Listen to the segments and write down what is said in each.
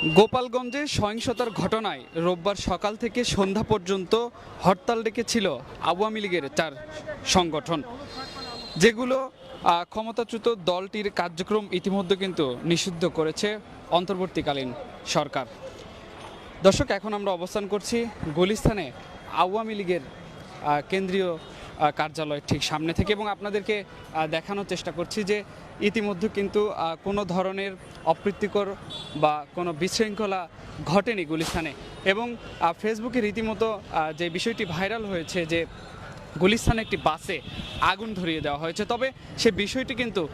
গোপালগঞ্জে সহিংসতার ঘটনায় রোববার সকাল থেকে সন্ধ্যা পর্যন্ত হরতাল ডেকেছিল আওয়ামী লীগের চার সংগঠন। যেগুলো ক্ষমতাচ্যুত দলটির কার্যক্রম ইতিমধ্যে কিন্তু নিষিদ্ধ করেছে অন্তর্বর্তীকালীন সরকার। দর্শক, এখন আমরা অবস্থান করছি গুলিস্তানে আওয়ামী লীগের কেন্দ্রীয় কার্যালয়ের ঠিক সামনে থেকে এবং আপনাদেরকে দেখানোর চেষ্টা করছি যে ইতিমধ্যে কিন্তু কোনো ধরনের অপ্রীতিকর বা কোনো বিশৃঙ্খলা ঘটেনি গুলিস্তানে। এবং ফেসবুকে রীতিমতো যে বিষয়টি ভাইরাল হয়েছে যে গুলিস্তানে একটি বাসে আগুন ধরিয়ে দেওয়া হয়েছে। তবে সে বিষয়টি কিন্তু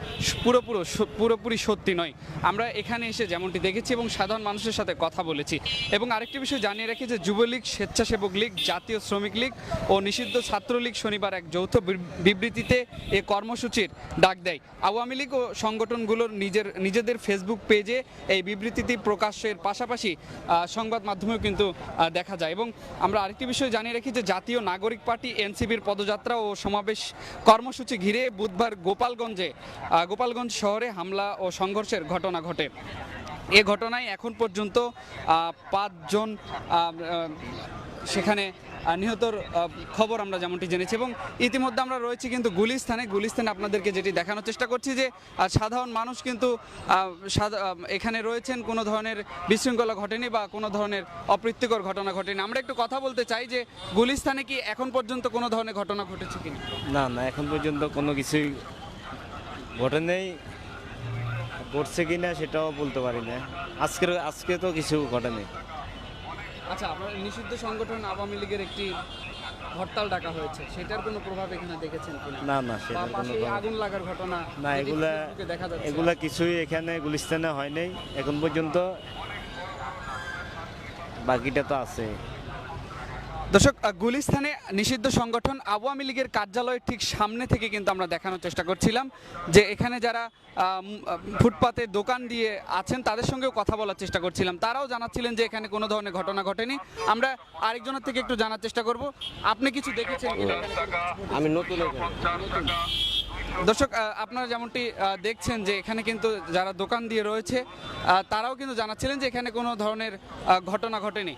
পুরোপুরো পুরোপুরি সত্যি নয়। আমরা এখানে এসে যেমনটি দেখেছি এবং সাধারণ মানুষের সাথে কথা বলেছি। এবং আরেকটি বিষয় জানিয়ে রাখি যে যুবলীগ, স্বেচ্ছাসেবক লীগ, জাতীয় শ্রমিক লীগ ও নিষিদ্ধ ছাত্রলীগ শনিবার এক যৌথ বিব- বিবৃতিতে এ কর্মসূচির ডাক দেয়। আওয়ামী লীগ ও সংগঠনগুলোর নিজের, নিজেদের ফেসবুক পেজে এই বিবৃতিটি প্রকাশের পাশাপাশি সংবাদ মাধ্যমেও কিন্তু দেখা যায়। এবং আমরা আরেকটি বিষয় জানিয়ে রাখি যে জাতীয় নাগরিক পার্টি এনসিবির পদযাত্রা ও সমাবেশ কর্মসূচি ঘিরে বুধবার গোপালগঞ্জে গোপালগঞ্জ শহরে হামলা ও সংঘর্ষের ঘটনা ঘটে। এ ঘটনায় এখন পর্যন্ত পাঁচজন সেখানে নিহতর খবর আমরা যেমনটি জেনেছি এবং ইতিমধ্যে আমরা রয়েছি কিন্তু গুলিস্তানে। গুলিস্তানে আপনাদেরকে যেটি দেখানোর চেষ্টা করছি যে সাধারণ মানুষ কিন্তু এখানে রয়েছেন, কোনো ধরনের বিশৃঙ্খলা ঘটেনি বা কোনো ধরনের অপ্রীতিকর ঘটনা ঘটেনি। আমরা একটু কথা বলতে চাই যে, গুলিস্তানে কি এখন পর্যন্ত কোনো ধরনের ঘটনা ঘটেছে কিনা? না না, এখন পর্যন্ত কোনো কিছুই ঘটে নেই। ঘটছে কি না সেটাও বলতে পারি না। আজকের, আজকে তো কিছু ঘটে নেই। আচ্ছা আপনার নিষিদ্ধ সংগঠন আওয়ামী লীগের একটি হরতাল ডাকা হয়েছে সেটার কোনো প্রভাব এখানে দেখেছেন কিনা? না না সেটা কোনো আগুন লাগার ঘটনা না এগুলা দেখা যাচ্ছে। এগুলা কিছুই এখানে গুলিস্তানে হয় নাই। এখন পর্যন্ত বাকিটা তো আছে। দর্শক আহ, গুলিস্তানে নিষিদ্ধ সংগঠন আওয়ামী লীগের কার্যালয়ের ঠিক সামনে থেকে কিন্তু আমরা দেখানোর চেষ্টা করছিলাম যে এখানে যারা ফুটপাতে দোকান দিয়ে আছেন তাদের সঙ্গেও কথা বলার চেষ্টা করছিলাম। তারাও জানাচ্ছিলেন যে এখানে কোনো ধরনের ঘটনা ঘটেনি। আমরা আরেকজনের থেকে একটু জানার চেষ্টা করব। আপনি কিছু দেখেছেন? আমি নতুন দর্শক আপনারা যেমনটি দেখছেন যে এখানে কিন্তু যারা দোকান দিয়ে রয়েছে তারাও কিন্তু জানাচ্ছিলেন যে এখানে কোনো ধরনের ঘটনা ঘটেনি।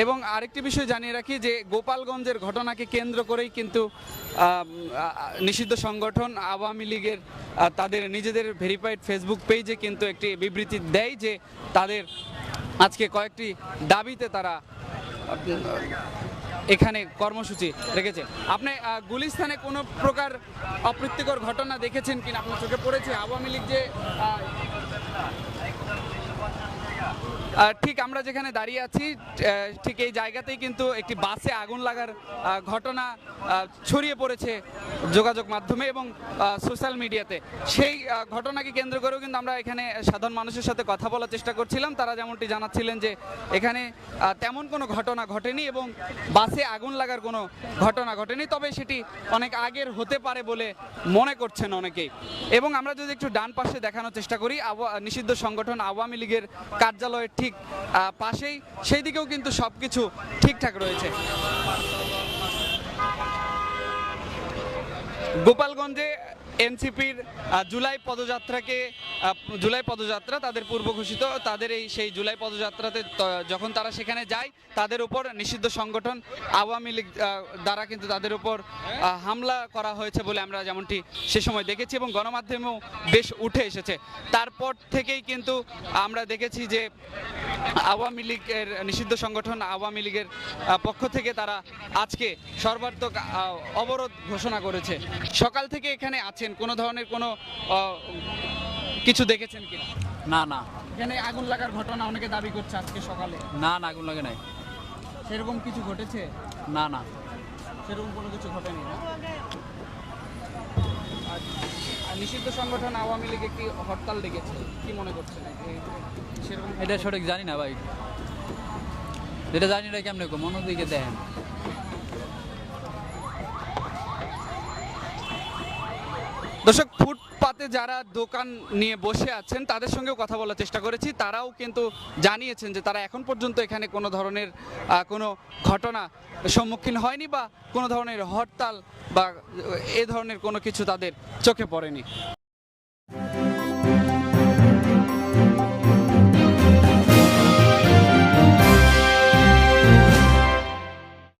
এবং আরেকটি বিষয় জানিয়ে রাখি যে গোপালগঞ্জের ঘটনাকে কেন্দ্র করেই কিন্তু নিষিদ্ধ সংগঠন আওয়ামী লীগের তাদের নিজেদের ভেরিফাইড ফেসবুক পেজে কিন্তু একটি বিবৃতি দেয় যে তাদের আজকে কয়েকটি দাবিতে তারা এখানে কর্মসূচি রেখেছে। আপনি গুলিস্তানে কোনো প্রকার অপ্রীতিকর ঘটনা দেখেছেন কিনা? আপনার চোখে পড়েছে আওয়ামী লীগ যে ঠিক আমরা যেখানে দাঁড়িয়ে আছি ঠিক এই জায়গাতেই কিন্তু একটি বাসে আগুন লাগার ঘটনা ছড়িয়ে পড়েছে যোগাযোগ মাধ্যমে এবং সোশ্যাল মিডিয়াতে। সেই ঘটনাকে কেন্দ্র করেও কিন্তু আমরা এখানে সাধারণ মানুষের সাথে কথা বলার চেষ্টা করছিলাম। তারা যেমনটি জানাচ্ছিলেন যে এখানে তেমন কোনো ঘটনা ঘটেনি এবং বাসে আগুন লাগার কোনো ঘটনা ঘটেনি, তবে সেটি অনেক আগের হতে পারে বলে মনে করছেন অনেকেই। এবং আমরা যদি একটু ডান পাশে দেখানোর চেষ্টা করি নিষিদ্ধ সংগঠন আওয়ামী লীগের কার্যালয়ের ঠিক পাশেই সেই দিকেও কিন্তু সব কিছু ঠিকঠাক রয়েছে। গোপালগঞ্জে এনসিপির জুলাই পদযাত্রাকে জুলাই পদযাত্রা তাদের পূর্ব ঘোষিত, তাদের এই সেই জুলাই পদযাত্রাতে যখন তারা সেখানে যায়, তাদের উপর নিষিদ্ধ সংগঠন আওয়ামী লীগ দ্বারা কিন্তু তাদের উপর হামলা করা হয়েছে বলে আমরা যেমনটি সে সময় দেখেছি এবং গণমাধ্যমেও বেশ উঠে এসেছে। তারপর থেকেই কিন্তু আমরা দেখেছি যে আওয়ামী লীগের নিষিদ্ধ সংগঠন আওয়ামী লীগের পক্ষ থেকে তারা আজকে সর্বাত্মক অবরোধ ঘোষণা করেছে। সকাল থেকে এখানে আছেন কোনো ধরনের কোনো কিছু দেখেছেন কিনা? না না। এখানে আগুন লাগার ঘটনা অনেকে দাবি করছে আজকে সকালে। না না আগুন লাগে নাই। সেরকম কিছু ঘটেছে? না না। সেরকম কোনো কিছু ঘটেনি না? নিষিদ্ধ সংগঠন আওয়ামী লীগ একটি হরতাল ডেকেছে? কি মনে করছেন? সেরকম এটা সঠিক জানি না ভাই। যেটা জানি না কেমন কো মনোদিকে দেখেন। দর্শক ফুটপাতে যারা দোকান নিয়ে বসে আছেন, তাদের সঙ্গেও কথা বলার চেষ্টা করেছি। তারাও কিন্তু জানিয়েছেন যে তারা এখন পর্যন্ত এখানে কোনো ধরনের কোনো ঘটনা সম্মুখীন হয়নি বা কোনো ধরনের হরতাল বা এ ধরনের কোনো কিছু তাদের চোখে পড়েনি।